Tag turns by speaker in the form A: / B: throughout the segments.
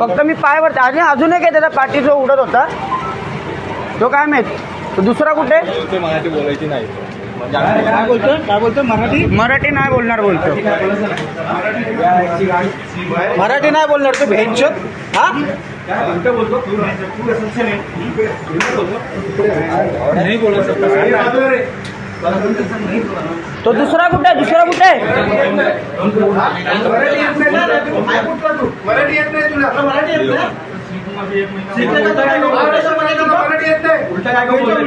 A: फक्त मी पायवर आणि अजून एक आहे त्याचा पाठी जो उडत होता. तो काय माहीत? तो दुसरा कुठे?
B: मराठी बोलायची नाही
C: काय बोलतो काय बोलतो मराठी
A: मराठी नाही बोलणार बोलतो.
C: मराठी नाही बोलणार तू भेंच हा?
B: नाही बोलत
A: तो दुसरा कुठे दुसरा कुठे
D: मराठी येत नाही तुला मराठी येत नाही मराठी येत नाही
B: उलटा काय का बोलतोय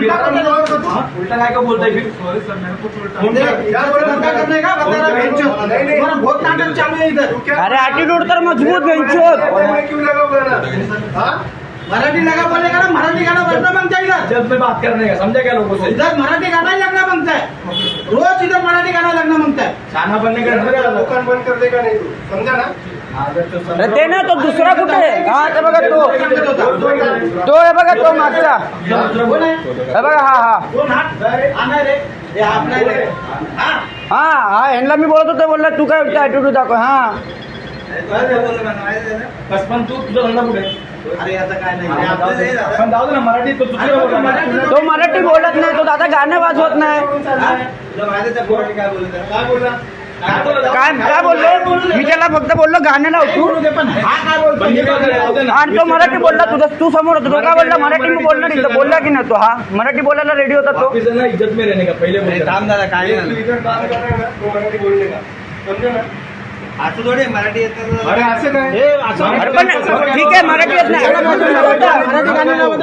B: उलटा काय का बोलतोय
A: अरे ॲटिट्यूड तर मजबूत घ्यायचो
C: मराठी लगा बोले का मराठी गाणं बजणं मागता इधर
B: जब मैं बात करने का समझा क्या लोगों से?
C: इधर मराठी गाणं लागणं मागताय रोज इधर मराठी लागणं
B: बनने का
D: दुकान बंद कर देगा नाही तू। समजा ना?
A: अरे ते ना तो दुसरा कुठे? हा। ते बघा तो तो आहे बघा तो मागचा हे। बघा हा हा।
C: दोन हात हा नाही रे। हे हात नाही रे। हा।
A: हा हा ह्यांना मी बोलत होतो बोलला तू काय ॲटिट्यूड दाखव हा।
B: बस पण तू तुझा धंदा कुठे
C: अरे आता काय नाही। हे.
B: पण जाऊ ना मराठी तो
A: तो मराठी तो दादा गाणं वाजवत नाही.
C: काय?
D: काय बोलला?
A: काय काय बोललो मी त्याला फक्त बोललो गाणं लाव तू. आणि तो मराठी बोलला तुझा तू समोर होता तो काय बोलला? मराठी मी बोलला नाही तर बोलला की नाही तो हा? मराठी बोलायला रेडी होता तो?
B: इज्जत में रहने का? पहले
C: दादा काय असं थोडी मराठी येत नाही तर-
D: अरे असं काय?
A: अरे पण ठीक आहे मराठी येत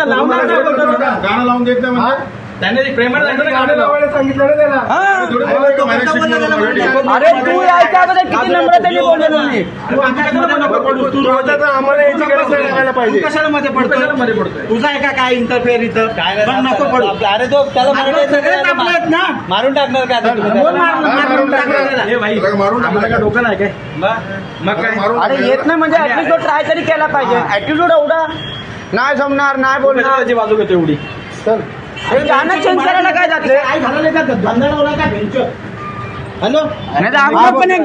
C: लावता.
D: गाणं लावून देत नाही म्हणजे
B: त्याने प्रेमाने सांगितलं ना
D: गाणं
B: गाणं लाव.
D: लावायला सांगितलं ना त्याला.
A: हा.
C: अरे तो बोलला.
A: यायच्या अगोदर किती नम्रतेने बोललेलो मी
C: तू आमच्या मध्ये नको पडू. तू रोज
D: आता आम्हाला याची गरज नाही लागायला
C: तू
D: पाहिजे
C: कशाला मध्ये
B: कशाला
C: पडतो?
B: मध्ये पडतोय?
C: तुझा आहे का काय इंटरफेअर इथं? पण नको पडू.
E: अरे तो त्याला
C: आपलं
E: मराठी
C: सगळेच आपले आहेत ना.
E: मारून टाकणार का?
C: मारून.
B: हे आम्हाला काय डोकं नाही काय? मग काय?
A: अरे येत नाही म्हणजे ऍटलीस्ट तो ट्राय तरी केला पाहिजे. ऍटिट्यूड एवढा नाही जमणार नाही बोलणार.
B: त्याची बाजू घेतो एवढी.
A: हे गाणं चेंज करायला काय जाते?
C: काय झालं नाही का? धंदा लावला का? भेंचो हॅलो?
A: नाही तर आम्हाला पण एक